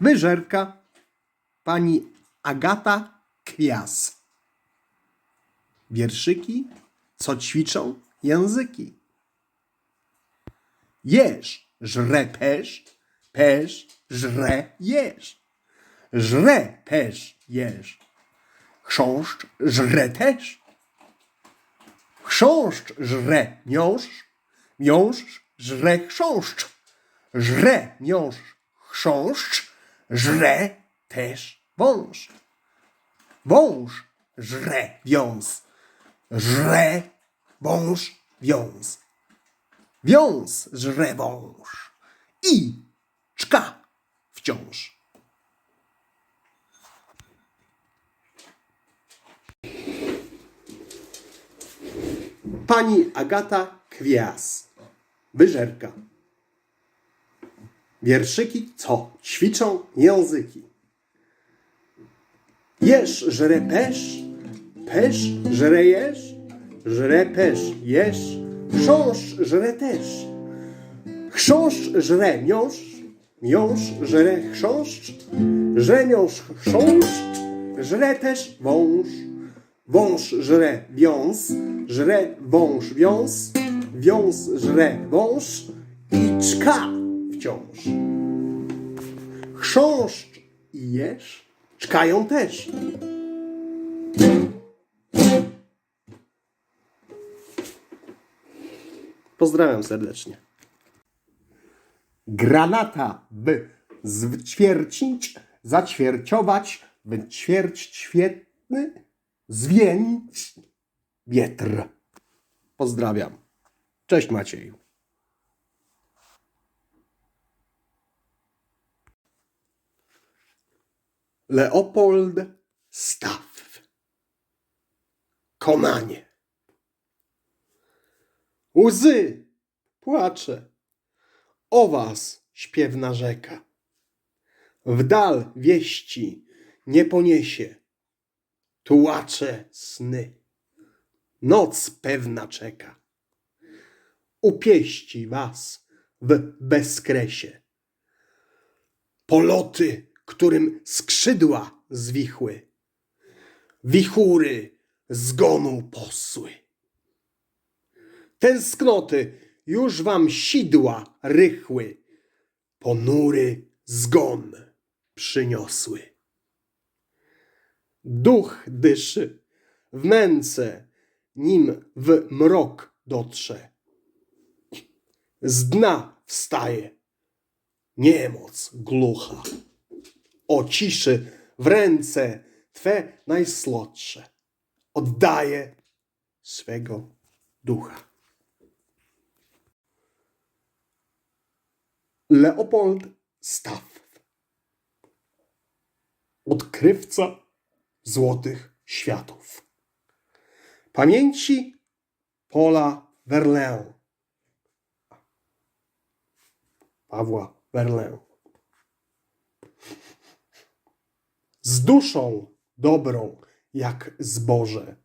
Wyżerka. Pani Agata Kwias. Wierszyki, co ćwiczą języki. Jesz, żre pesz, pesz, żre jesz. Żre pesz jesz. Chrząszcz żre też. Chrząszcz żre miąższ, miąższ żre chrząszcz. Żre miąższ chrząszcz, żre też wąż. Wąż żre wiąz, żre wąż wiąz. Wiąz żre wąż i czka wciąż. Pani Agata Kwias. Wyżerka. Wierszyki, co ćwiczą języki. Jesz, żre pesz, pesz, żre jesz, żre pesz, jesz, chrząszcz, żre też. Chrząszcz, żre miąższ, miąższ, żre chrząszcz, żre miąższ, chrząszcz, żre też wąż. Wąż żre wiąz, żre wąż wiąz, wiąz żre wąż i czka wciąż. Chrząszcz i jesz czkają też. Pozdrawiam serdecznie. Granata by zćwiercić, zaćwierciować, by ćwierć świetny, zwięć wietr. Pozdrawiam. Cześć Macieju. Leopold Staw. Konanie. Łzy, płacze, o was śpiewna rzeka. W dal wieści nie poniesie, tułacze sny. Noc pewna czeka. Upieści was w bezkresie. Poloty, którym skrzydła zwichły. Wichury zgonu posły. Tęsknoty już wam sidła rychły. Ponury zgon przyniosły. Duch dyszy w męce, nim w mrok dotrze. Z dna wstaje niemoc glucha. O ciszy w ręce Twe najsłodsze oddaje swego ducha. Leopold Staff Odkrywca złotych światów. Pamięci Paula Verlaine. Pawła Verlaine. Z duszą dobrą jak zboże,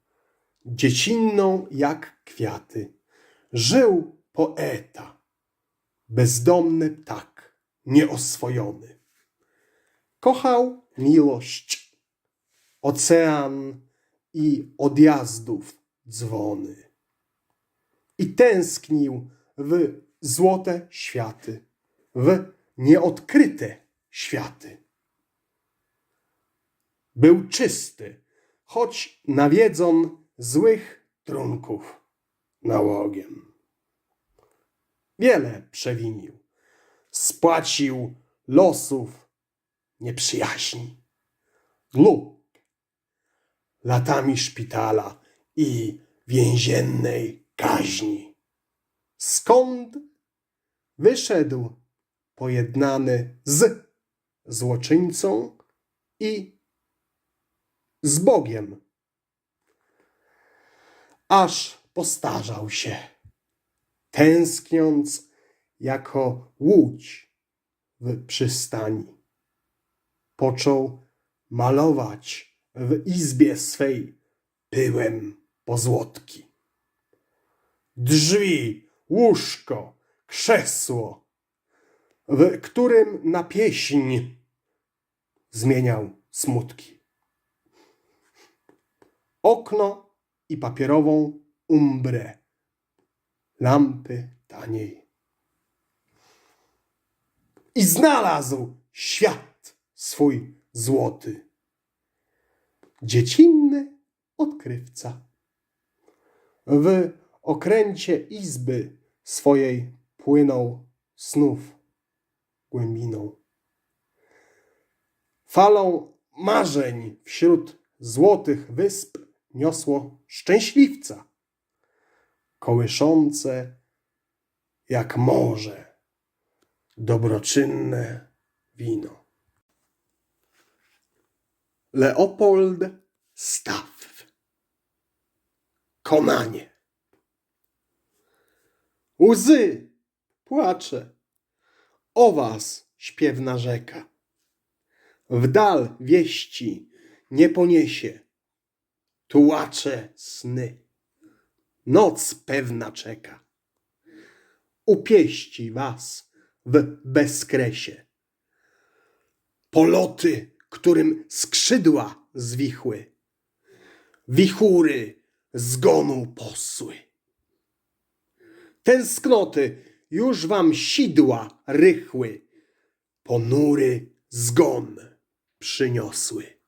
dziecinną jak kwiaty, żył poeta, bezdomny ptak, nieoswojony. Kochał miłość, ocean i odjazdów dzwony. I tęsknił w złote światy, w nieodkryte światy. Był czysty, choć nawiedzon złych trunków nałogiem. Wiele przewinił, spłacił losów nieprzyjaźni, lub latami szpitala i więziennej kaźni. Skąd wyszedł pojednany z złoczyńcą i z Bogiem. Aż postarzał się, tęskniąc jako łódź w przystani. Począł malować w izbie swej pyłem pozłotki. Drzwi, łóżko, krzesło, w którym na pieśń zmieniał smutki. Okno i papierową umbrę, lampy taniej. I znalazł świat swój złoty. Dziecinny odkrywca. W okręcie izby swojej płynął snów głębiną. Falą marzeń wśród złotych wysp niosło szczęśliwca, kołyszące jak morze dobroczynne wino. Leopold Staff Konanie Łzy, płacze, o was śpiewna rzeka. W dal wieści nie poniesie, tułacze sny. Noc pewna czeka. Upieści was w bezkresie. Poloty, którym skrzydła zwichły, wichury zgonu posły. Tęsknoty już wam sidła rychły, ponury zgon przyniosły.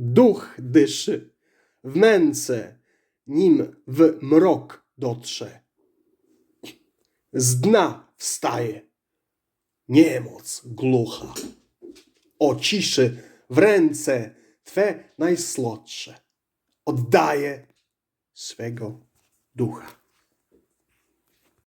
Duch dyszy w męce, nim w mrok dotrze. Z dna wstaje niemoc glucha. O ciszy w ręce Twe najsłodsze oddaje swego ducha.